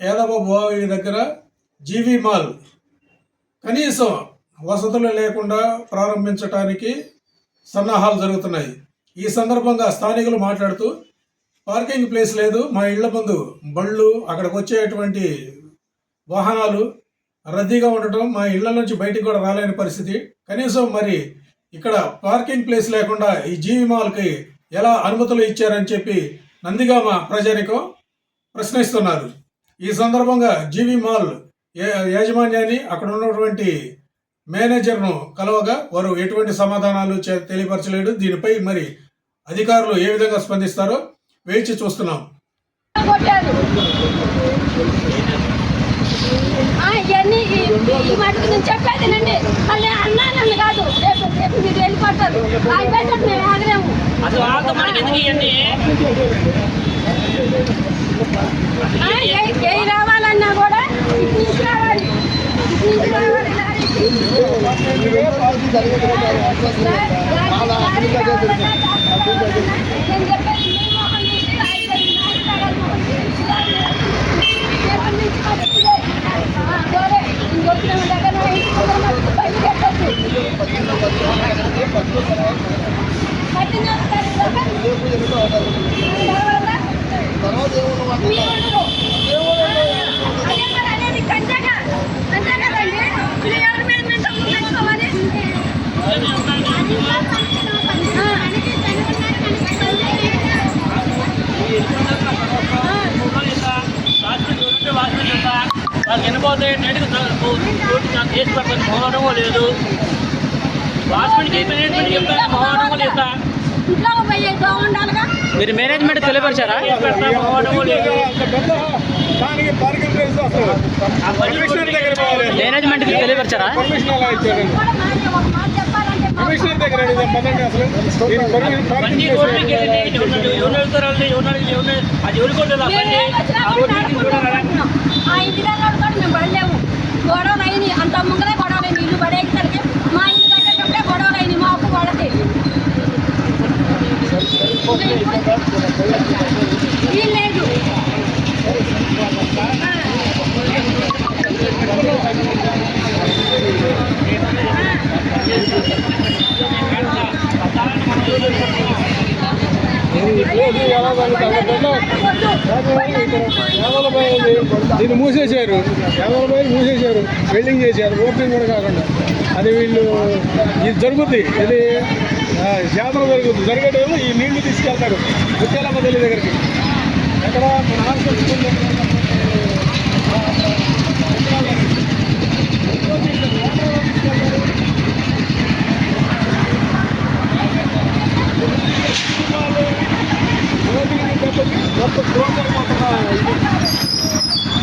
యాదవ బావి దగ్గర జీవి మాల్. కనీసం వసతులు లేకుండా ప్రారంభించడానికి సన్నాహాలు జరుగుతున్నాయి. ఈ సందర్భంగా స్థానికులు మాట్లాడుతూ పార్కింగ్ ప్లేస్ లేదు మా ఇళ్ళ ముందు బళ్ళు అక్కడికి వచ్చేటువంటి వాహనాలు రద్దీగా ఉండటం మా ఇళ్ళ నుంచి బయటికి కూడా రాలేని పరిస్థితి. కనీసం మరి ఇక్కడ పార్కింగ్ ప్లేస్ లేకుండా ఈ జీవి మాల్కి ఎలా అనుమతులు ఇచ్చారని చెప్పి నందిగామ ప్రజానికం ప్రశ్నిస్తున్నారు. ఈ సందర్భంగా జీవి మాల్ యాజమాన్యాన్ని అక్కడ ఉన్నటువంటి మేనేజర్ను కలవగా వారు ఎటువంటి సమాధానాలు తెలియపరచలేడు దీనిపై మరి అధికారులు ఏ విధంగా స్పందిస్తారో వేచి చూస్తున్నాం. చెప్పేదేనండి మళ్ళీ అన్నా నన్ను కాదు. రేపు రేపు మీరు వెళ్ళిపోతారు. అయిపోయేటట్టు మేము ఆగలేము. అసలు వాళ్ళతో మనకి ఎందుకు ఇవన్నీ? లారీ- లారీ కావాలన్నా, టాక్సీ కావాలన్నా, నేను వాళ్ళకి ఎన్నిపోతే నేటికి చేసి పెడతాను పోవడం లేదు వాచ్మెన్కి మేనేజ్మెంట్ చెప్తాను పోవడం మీరు మేనేజ్మెంట్ తెలియపరిచారా? పెడతా పోవడం లేదు దానికి దీన్ని మూసేశారు. యాభై రూపాయలు మూసేశారు? వెల్డింగ్ చేశారు. ఓపెనింగ్ కూడా కాకుండా. అది వీళ్ళు ఇది జరుగుద్ది. ఇది జాతర జరుగుద్ది జరిగేటేమో ఈ నీళ్ళు తీసుకెళ్తారు ముత్యాలమ్మ తల్లి దగ్గరికి. ఎక్కడ? మన హాస్పిటల్ స్కూల్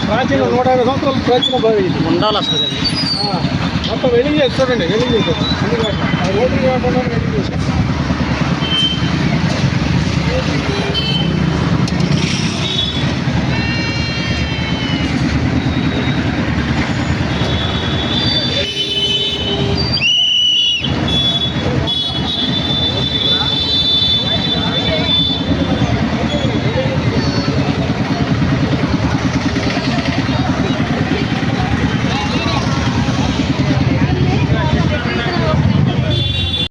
ప్రాచీన నూట యాభై సంవత్సరాల ప్రాచీన బావి ఉండాలి అసలు. మొత్తం వెలింగ్ చూడండి వెలింగ్ ఎందుకంటే ఆ. రోడ్డు కాకుండా వెలింగ్ చేశారు